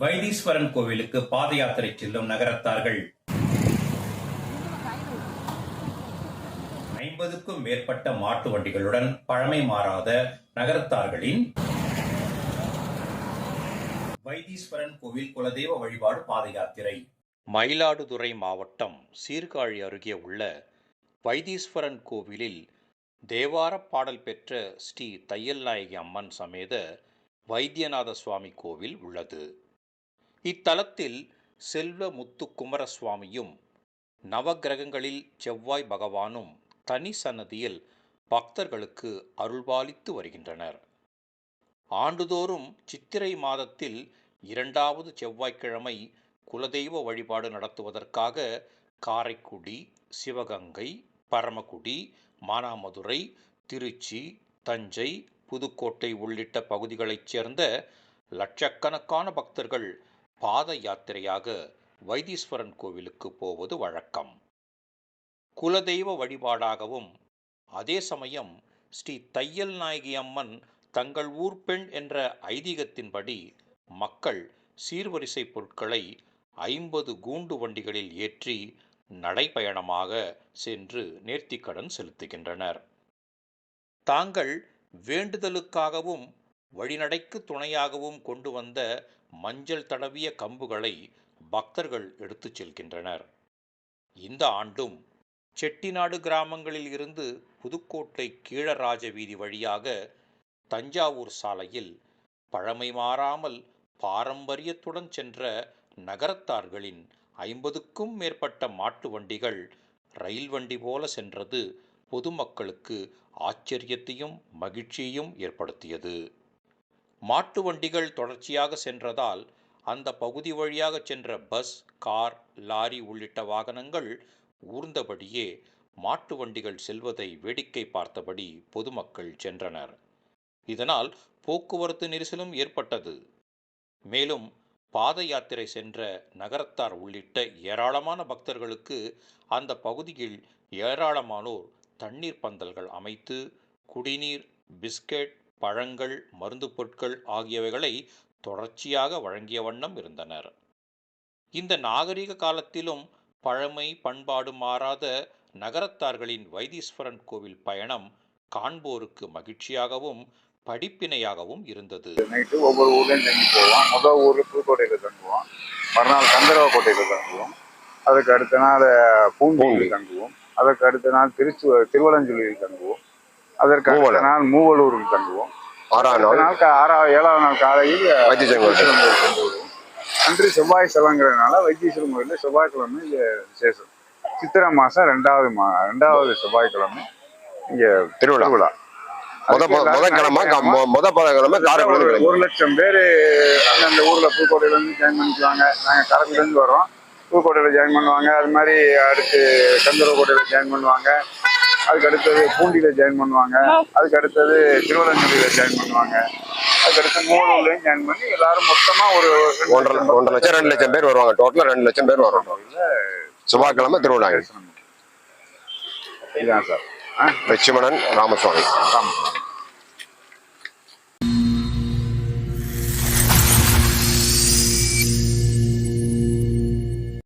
வைத்தீஸ்வரன் கோவிலுக்கு பாத யாத்திரை செல்லும் நகரத்தார்கள். ஐம்பதுக்கும் மேற்பட்ட மாட்டு வண்டிகளுடன் பழமை மாறாத நகரத்தார்களின் வைத்தீஸ்வரன் கோவில் குலதெய்வ வழிபாடு பாத யாத்திரை. மயிலாடுதுறை மாவட்டம் சீர்காழி அருகே உள்ள வைத்தீஸ்வரன் கோவிலில் தேவார பாடல் பெற்ற ஸ்ரீ தையல்நாயகி அம்மன் சமேத வைத்தியநாத சுவாமி கோவில் உள்ளது. இத்தலத்தில் செல்வ முத்து குமரசுவாமியும் நவக்கிரகங்களில் செவ்வாய் பகவானும் தனி சன்னதியில் பக்தர்களுக்கு அருள்பாலித்து வருகின்றனர். ஆண்டுதோறும் சித்திரை மாதத்தில் இரண்டாவது செவ்வாய்க்கிழமை குலதெய்வ வழிபாடு நடத்துவதற்காக காரைக்குடி சிவகங்கை பரமக்குடி மானாமதுரை திருச்சி தஞ்சை புதுக்கோட்டை உள்ளிட்ட பகுதிகளைச் சேர்ந்த லட்சக்கணக்கான பக்தர்கள் பாத யாத்திரையாக வைத்தீஸ்வரன் கோவிலுக்கு போவது வழக்கம். குலதெய்வ வழிபாடாகவும் அதே சமயம் ஸ்ரீ தையல் நாயகி அம்மன் தங்கள் ஊர் பெண் என்ற ஐதீகத்தின்படி மக்கள் சீர்வரிசை பொருட்களை ஐம்பது கூண்டு வண்டிகளில் ஏற்றி நடைபயணமாக சென்று நேர்த்திக்கடன் செலுத்துகின்றனர். தாங்கள் வேண்டுதலுக்காகவும் வழிநடைக்கு துணையாகவும் கொண்டு வந்த மஞ்சள் தடவிய கம்புகளை பக்தர்கள் எடுத்துச் செல்கின்றனர். இந்த ஆண்டும் செட்டிநாடு கிராமங்களில் இருந்து புதுக்கோட்டை கீழராஜ வீதி வழியாக தஞ்சாவூர் சாலையில் பழமை மாறாமல் பாரம்பரியத்துடன் சென்ற நகரத்தார்களின் ஐம்பதுக்கும் மேற்பட்ட மாட்டு வண்டிகள் ரயில் வண்டி போல சென்றது பொதுமக்களுக்கு ஆச்சரியத்தையும் மகிழ்ச்சியையும் ஏற்படுத்தியது. மாட்டு வண்டிகள் தொடர்ச்சியாக சென்றதால் அந்த பகுதி வழியாக சென்ற பஸ் கார் லாரி உள்ளிட்ட வாகனங்கள் ஊர்ந்தபடியே மாட்டு வண்டிகள் செல்வதை வேடிக்கை பார்த்தபடி பொதுமக்கள் சென்றனர். இதனால் போக்குவரத்து நெரிசலும் ஏற்பட்டது. மேலும் பாத யாத்திரை சென்ற நகரத்தார் உள்ளிட்ட ஏராளமான பக்தர்களுக்கு அந்த பகுதியில் ஏராளமானோர் தண்ணீர் பந்தல்கள் அமைத்து குடிநீர் பிஸ்கட் பழங்கள் மருந்து பொருட்கள் ஆகியவைகளை தொடர்ச்சியாக வழங்கிய வண்ணம் இருந்தனர். இந்த நாகரிக காலத்திலும் பழமை பண்பாடு மாறாத நகரத்தார்களின் வைத்தீஸ்வரன் கோவில் பயணம் காண்போருக்கு மகிழ்ச்சியாகவும் படிப்பினையாகவும் இருந்தது. நைட்டு ஒவ்வொரு ஊர்லேயும் தங்கி போவோம். முதல் ஊரில் புதுக்கோட்டையில் தங்குவோம். மறுநாள் கந்தரவக்கோட்டையில் தங்குவோம். அதுக்கு அடுத்த நாள் பூண்டியில் தங்குவோம். அதற்கு அடுத்த நாள் திருச்சு திருவலஞ்சுழியில் தங்குவோம். அதற்கு அடுத்த மூவலூர். நாள் மூவலூரில் தங்குவோம். ஆறாம் நாள். நாள் ஏழாம் நாள் காலையில் வைத்தீஸ்வரன் அன்று செவ்வாய் செலங்கிறதுனால வைத்தீஸ்வரன் கோயிலில் செவ்வாய்க்கிழமை இங்கே விசேஷம். சித்திரை மாதம் ரெண்டாவது மா ரெண்டாவது செவ்வாய்க்கிழமை இங்கே திருவிழா. காரைக்குடி ஒரு- லட்சம் பேர் அந்தந்த ஊர்ல புதுக்கோட்டையில இருந்து ஜாயின் பண்ணிக்குவாங்க. நாங்க காரைக்குடில இருந்து வர்றோம் புதுக்கோட்டையில ஜாயின் பண்ணுவாங்க. அது மாதிரி அடுத்து கந்தரவக்கோட்டையில ஜாயின் பண்ணுவாங்க. அதுக்கு அடுத்தது பூண்டியில ஜாயின் பண்ணுவாங்க. அதுக்கு அடுத்தது திருவள்ளூரில் ஜாயின் பண்ணுவாங்க. அதுக்கு அடுத்து மூலூர்லயும் ஜாயின் பண்ணி எல்லாரும் மொத்தமா ஒரு ஒன்றரை லட்சம் ஒன்றரை லட்சம் ரெண்டு லட்சம் பேர் வருவாங்க. டோட்டலா ரெண்டு லட்சம் பேர் வருவாங்க செவ்வாய்க்கிழமை திருவிழா இதுதான் சார். லட்சுமணன் ராமசுவாமி. ஆமாம்